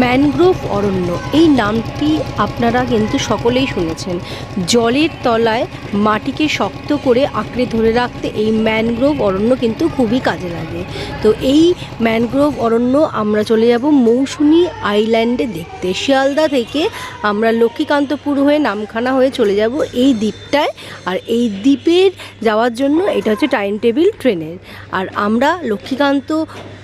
Mangrove অরণ্য। এই নামটি আপনারা কিন্তু সকলেই শুনেছেন। জলের তলায় মাটিকে শক্ত করে আঁকড়ে ধরে রাখতে এই ম্যানগ্রোভ অরণ্য কিন্তু খুবই কাজে লাগে। তো এই ম্যানগ্রোভ অরণ্য আমরা চলে যাব মৌসুমি আইল্যান্ডে দেখতে। শিয়ালদা থেকে আমরা লক্ষ্মীকান্তপুর হয়ে নামখানা হয়ে চলে যাব এই দ্বীপটায়। আর এই দ্বীপের যাওয়ার জন্য এটা হচ্ছে টাইম টেবিল ট্রেনের। আর আমরা লক্ষ্মীকান্ত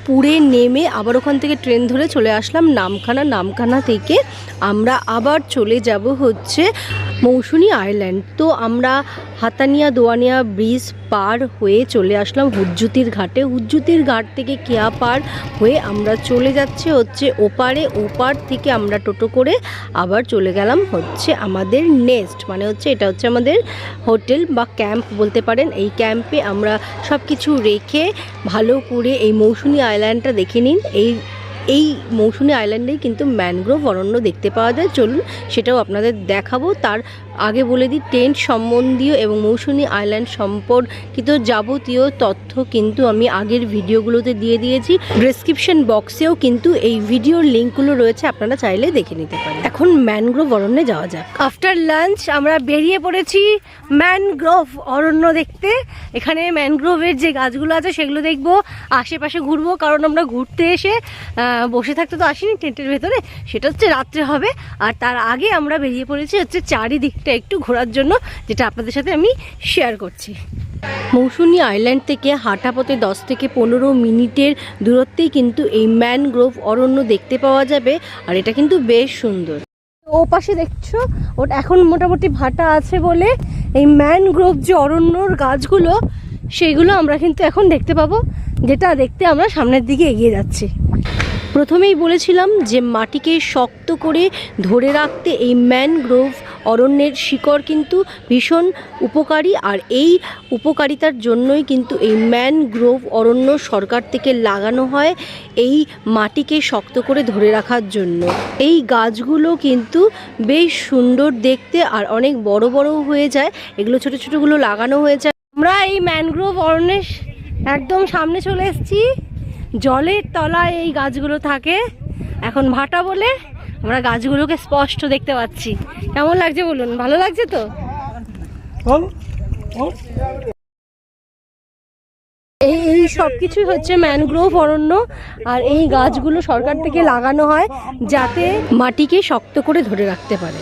পুরে নেমে আবার ওখান থেকে ট্রেন ধরে চলে আসলাম নামখানা নামখানা থেকে। আমরা আবার চলে যাব হচ্ছে মৌসুনি আইল্যান্ড তো আমরা হাতানিয়া দোয়ানিয়া ব্রিজ পার হয়ে চলে আসলাম হুজ্জুতির ঘাটে। হুজ্জুতির ঘাট থেকে কেয়া পার হয়ে আমরা চলে যাচ্ছে হচ্ছে ওপারে। ওপার থেকে আমরা টোটো করে আবার চলে গেলাম হচ্ছে আমাদের নেক্সট মানে হচ্ছে এটা হচ্ছে আমাদের হোটেল বা ক্যাম্প বলতে পারেন। এই ক্যাম্পে আমরা সব কিছু রেখে ভালো করে এই মৌসুনি আইল্যান্ডটা দেখে নিন। এই এই মৌসুনি আইল্যান্ডেই কিন্তু ম্যানগ্রোভ অরণ্য দেখতে পাওয়া যায়। চলুন সেটাও আপনাদের দেখাবো। তার আগে বলে দিই, টেন্ট সম্বন্ধীয় এবং মৌসুনি আইল্যান্ড সম্পর্কিত যাবতীয় তথ্য কিন্তু আমি আগের ভিডিওগুলোতে দিয়ে দিয়েছি। ডেসক্রিপশন বক্সেও কিন্তু এই ভিডিওর লিঙ্কগুলো রয়েছে, আপনারা চাইলে দেখে নিতে পারেন। এখন ম্যানগ্রোভ অরণ্যে যাওয়া যাক। আফটার লাঞ্চ আমরা বেরিয়ে পড়েছি ম্যানগ্রোভ অরণ্য দেখতে। এখানে ম্যানগ্রোভের যে গাছগুলো আছে সেগুলো দেখব, আশেপাশে ঘুরবো, কারণ আমরা ঘুরতে এসে বসে থাকতে তো আসিনি টেন্টের ভেতরে, সেটা হচ্ছে রাত্রে হবে। আর তার আগে আমরা বেরিয়ে পড়েছি হচ্ছে চারিদিকটা একটু ঘোরার জন্য, যেটা আপনাদের সাথে আমি শেয়ার করছি। মৌসুনি আইল্যান্ড থেকে হাঁটা পথে দশ থেকে পনেরো মিনিটের দূরত্বেই কিন্তু এই ম্যানগ্রোভ অরণ্য দেখতে পাওয়া যাবে, আর এটা কিন্তু বেশ সুন্দর। ও পাশে দেখছ ওটা এখন মোটামুটি ভাটা আছে বলে এই ম্যানগ্রোভ যে অরণ্যর গাছগুলো সেগুলো আমরা কিন্তু এখন দেখতে পাবো, যেটা দেখতে আমরা সামনের দিকে এগিয়ে যাচ্ছি। প্রথমেই বলেছিলাম যে মাটিকে শক্ত করে ধরে রাখতে এই ম্যানগ্রোভ অরণ্যের শিকড় কিন্তু ভীষণ উপকারী, আর এই উপকারিতার জন্যই কিন্তু এই ম্যানগ্রোভ অরণ্য সরকার থেকে লাগানো হয় এই মাটিকে শক্ত করে ধরে রাখার জন্য। এই গাছগুলো কিন্তু বেশ সুন্দর দেখতে আর অনেক বড় বড় হয়ে যায়। এগুলো ছোট ছোটোগুলো লাগানো হয়ে যায়। আমরা এই ম্যানগ্রোভ অরণ্যের একদম সামনে চলে এসেছি। জলের তলায় এই গাছগুলো থাকে। এখন ভাটা বলে আমরা গাছগুলোকে স্পষ্ট দেখতে পাচ্ছি। কেমন লাগছে বলুন? ভালো লাগছে তো? এই এই সব কিছুই হচ্ছে ম্যানগ্রোভ অরণ্য আর এই গাছগুলো সরকার থেকে লাগানো হয় যাতে মাটিকে শক্ত করে ধরে রাখতে পারে।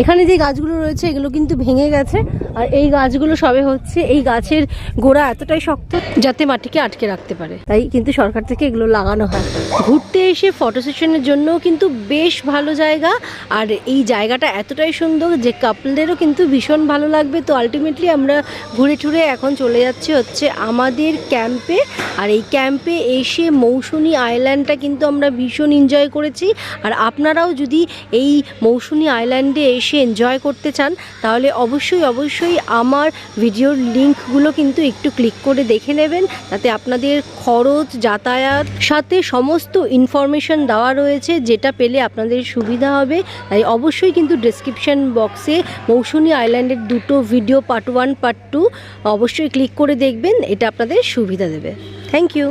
এখানে যে গাছগুলো রয়েছে, এগুলো কিন্তু ভেঙে গেছে। আর এই গাছগুলো সবে হচ্ছে, এই গাছের গোড়া এতটাই শক্ত যাতে মাটিকে আটকে রাখতে পারে। তাই কিন্তু সরকার থেকে এগুলো লাগানো হয়। ঘুরতে এসে ফটো সেশনের জন্যও কিন্তু বেশ ভালো জায়গা। আর এই জায়গাটা এতটাই সুন্দর যে কাপলদেরও কিন্তু ভীষণ ভালো লাগবে। তো আলটিমেটলি আমরা ঘুরে টুরে এখন চলে যাচ্ছি হচ্ছে আমাদের ক্যাম্পে আর এই ক্যাম্পে এসে মৌসুনি আইল্যান্ডটা কিন্তু আমরা ভীষণ এনজয় করেছি। আর আপনারাও যদি এই মৌসুনি আইল্যান্ডে এসে এনজয় করতে চান, তাহলে অবশ্যই অবশ্যই আমার ভিডিওর লিঙ্কগুলো কিন্তু একটু ক্লিক করে দেখে নেবেন। তাতে আপনাদের খরচ, যাতায়াত সাথে সমস্ত ইনফরমেশন দেওয়া রয়েছে, যেটা পেলে আপনাদের সুবিধা হবে। তাই অবশ্যই কিন্তু ডেসক্রিপশন বক্সে মৌসুনি আইল্যান্ডের দুটো video part one part two অবশ্যই ক্লিক করে দেখবেন, এটা আপনাদের সুবিধা দেবে। Thank you